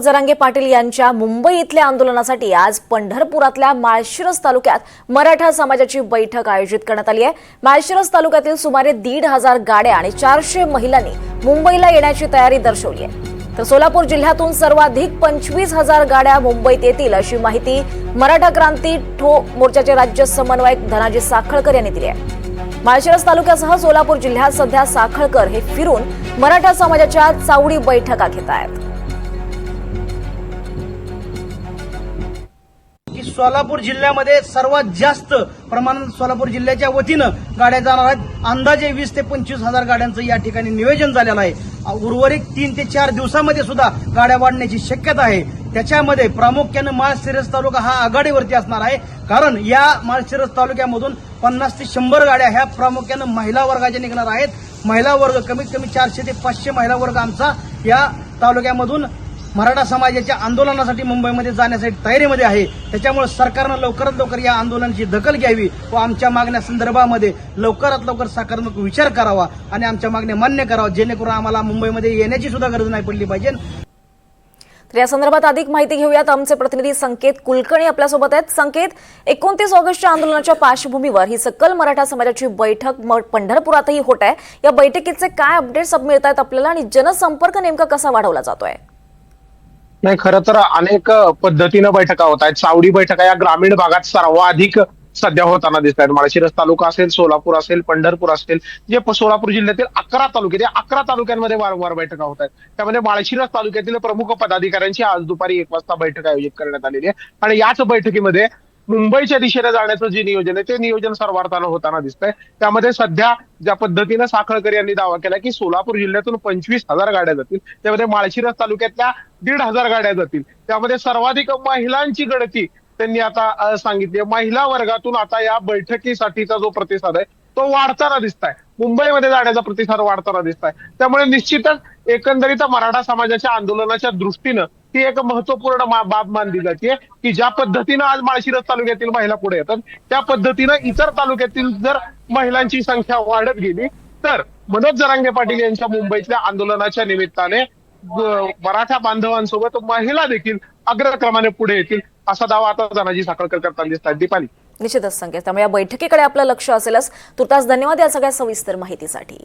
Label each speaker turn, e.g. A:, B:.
A: जरांगे पाटील यांच्या मुंबई इथल्या आंदोलनासाठी आज पंढरपुरातल्या माळशिरस तालुक्यात मराठा समाजाची बैठक आयोजित करण्यात आली आहे. माळशिरस तालुक्यातील सुमारे दीड हजार गाड्या आणि चारशे महिलांनी मुंबईला येण्याची तयारी दर्शवली आहे. तर सोलापूर जिल्ह्यातून सर्वाधिक पंचवीस हजार गाड्या मुंबईत येतील अशी माहिती मराठा क्रांती ठो मोर्चाचे राज्य समन्वयक धनाजी साखळकर यांनी दिली आहे. माळशिरस तालुक्यासह सोलापूर जिल्ह्यात सध्या साखळकर हे फिरून मराठा समाजाच्या चावडी बैठका घेत आहेत.
B: सोलापूर जिल्ह्यामध्ये सर्वात जास्त प्रमाणात सोलापूर जिल्ह्याच्या वतीनं गाड्या जाणार आहेत. अंदाजे वीस ते पंचवीस हजार गाड्यांचं या ठिकाणी नियोजन झालेलं आहे. उर्वरित तीन ते चार दिवसामध्ये सुद्धा गाड्या वाढण्याची शक्यता आहे. त्याच्यामध्ये प्रामुख्यानं माळशिरस तालुका हा आघाडीवरती असणार आहे. कारण या माळशिरस तालुक्यामधून पन्नास ते शंभर गाड्या ह्या प्रामुख्यानं महिला वर्गाच्या निघणार आहेत. महिला वर्ग कमीत कमी चारशे ते पाचशे महिला वर्ग आमचा या तालुक्यामधून मराठा समाजाच्या आंदोलनासाठी मुंबईमध्ये जाण्यासाठी तयारीमध्ये आहे. त्याच्यामुळे सरकारनं लवकरात लवकर या आंदोलनाची दखल घ्यावी व आमच्या मागण्या संदर्भामध्ये लवकरात लवकर सकारात्मक विचार करावा आणि आमच्या मागण्या मान्य करावा जेणेकरून आम्हाला मुंबईमध्ये येण्याची सुद्धा गरज नाही पडली पाहिजे.
A: तर या संदर्भात अधिक माहिती घेऊयात. आमचे प्रतिनिधी संकेत कुलकर्णी आपल्यासोबत आहेत. संकेत एकोणतीस ऑगस्टच्या आंदोलनाच्या पार्श्वभूमीवर ही सकल मराठा समाजाची बैठक पंढरपुरातही होत आहे. या बैठकीचे काय अपडेट्स मिळत आहेत आपल्याला आणि जनसंपर्क नेमका कसा वाढवला जातोय?
C: नाही खरं तर अनेक पद्धतीनं बैठका होत आहेत. सावडी बैठका या ग्रामीण भागात सर्वाधिक सध्या होताना दिसत आहेत माळशिरस तालुका असेल सोलापूर असेल पंढरपूर असेल जे सोलापूर जिल्ह्यातील अकरा तालुके या अकरा तालुक्यांमध्ये वारंवार बैठका होत आहेत. त्यामध्ये माळशिरस तालुक्यातील प्रमुख पदाधिकाऱ्यांची आज दुपारी एक वाजता बैठक आयोजित करण्यात आलेली आहे. आणि याच बैठकीमध्ये मुंबईच्या दिशेने जाण्याचं जे नियोजन आहे ते नियोजन सर्वार्थानं होताना दिसतंय. त्यामध्ये सध्या ज्या पद्धतीनं साखळकर यांनी दावा केला की सोलापूर जिल्ह्यातून पंचवीस हजार गाड्या जातील. त्यामध्ये माळशिरस तालुक्यातल्या दीड हजार गाड्या जातील. त्यामध्ये सर्वाधिक महिलांची गणती त्यांनी आता सांगितली महिला वर्गातून आता या बैठकीसाठीचा जो प्रतिसाद आहे तो वाढताना दिसताय. मुंबईमध्ये जाण्याचा प्रतिसाद वाढताना दिसताय. त्यामुळे निश्चितच एकंदरीत मराठा समाजाच्या आंदोलनाच्या दृष्टीनं ती एक महत्त्वपूर्ण बाब मानली जाते की ज्या पद्धतीनं आज माळशिरस तालुक्यातील महिला पुढे येतात त्या पद्धतीनं इतर तालुक्यातील जर महिलांची संख्या वाढत गेली तर मनोज जरांगे पाटील यांच्या मुंबईतल्या आंदोलनाच्या निमित्ताने मराठा बांधवांसोबत महिला देखील अग्रक्रमाने पुढे येतील असा दावा आता धनाजी साखळकर करताना दिसतात दीपाली.
A: निश्चितच संकेत. त्यामुळे या बैठकीकडे आपलं लक्ष असेलच. तुर्तास धन्यवाद या सगळ्या सविस्तर माहितीसाठी.